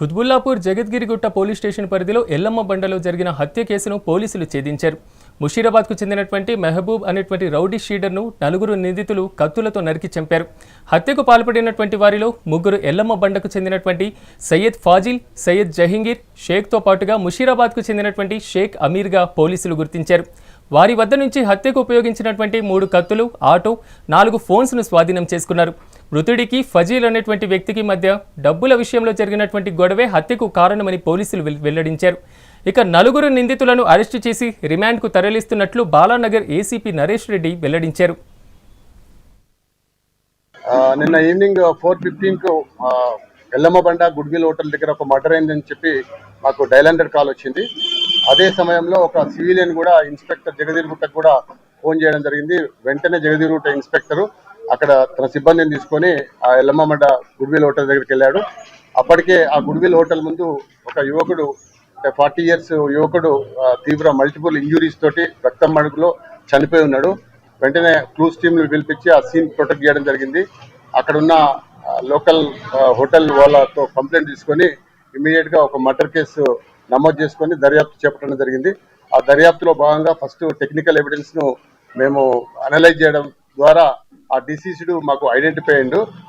Quthbullapur Jagadgirigutta police station పరిధిలో ఎల్లమ్మ బండలో జరిగిన హత్య కేసును పోలీసులు ఛేదించారు. ముషీరాబాద్కు చెందినటువంటి మెహబూబ్ అనేటువంటి రౌడీ షీడర్ను నలుగురు నిందితులు కత్తులతో నరికి చంపారు. హత్యకు పాల్పడినటువంటి వారిలో ముగ్గురు ఎల్లమ్మ బండకు చెందినటువంటి సయ్యద్ ఫాజిల్ సయ్యద్ జహంగీర్ షేక్తో పాటుగా ముషీరాబాద్కు చెందినటువంటి షేక్ అమీర్గా పోలీసులు గుర్తించారు. వారి వద్ద నుంచి హత్యకు ఉపయోగించినటువంటి మూడు కత్తులు ఆటో నాలుగు ఫోన్స్ను స్వాధీనం చేసుకున్నారు. మృతుడికి ఫజీల్ అనేటువంటి వ్యక్తికి మధ్య డబ్బుల విషయంలో జరిగినటువంటి గొడవే హత్యకు కారణమని పోలీసులు వెల్లడించారు. ఇక నలుగురు నిందితులను అరెస్టు చేసి రిమాండ్కు తరలిస్తున్నట్లు బాలానగర్ ఏసీపీ నరేష్ రెడ్డి వెల్లడించారు. నిన్న ఈవినింగ్ ఫోర్ ఫిఫ్టీన్కు ఆ, ఎల్లమ్మబండ గుడ్విల్ హోటల్ దగ్గర ఒక మర్డర్ అయిందని చెప్పి మాకు డైల్ హండ్రెడ్ కాల్ వచ్చింది. అదే సమయంలో ఒక సివిలియన్ కూడా ఇన్స్పెక్టర్ జగదీర్గుట్టకు కూడా ఫోన్ చేయడం జరిగింది. వెంటనే జగదీర్గుట్ట ఇన్స్పెక్టర్ అక్కడ తన సిబ్బందిని తీసుకొని ఆ ఎల్లమ్మబండ గుడ్విల్ హోటల్ దగ్గరికి వెళ్ళాడు. అప్పటికే ఆ గుడ్విల్ హోటల్ ముందు ఒక యువకుడు ఫార్టీ ఇయర్స్ యువకుడు తీవ్ర మల్టిపుల్ ఇంజురీస్ తోటి రక్తం మడుగులో చనిపోయి ఉన్నాడు. వెంటనే క్లూస్ టీమ్ పిలిపించి ఆ సీన్ ప్రొటెక్ట్ చేయడం జరిగింది. అక్కడున్న లోకల్ హోటల్ వాళ్ళతో కంప్లైంట్ తీసుకొని ఇమీడియట్గా ఒక మర్డర్ కేసు నమోదు చేసుకొని దర్యాప్తు చేపట్టడం జరిగింది. ఆ దర్యాప్తులో భాగంగా ఫస్ట్ టెక్నికల్ ఎవిడెన్స్ను మేము అనలైజ్ చేయడం ద్వారా ఆ డిసీజ్డ్ మాకు ఐడెంటిఫై అయ్యిండు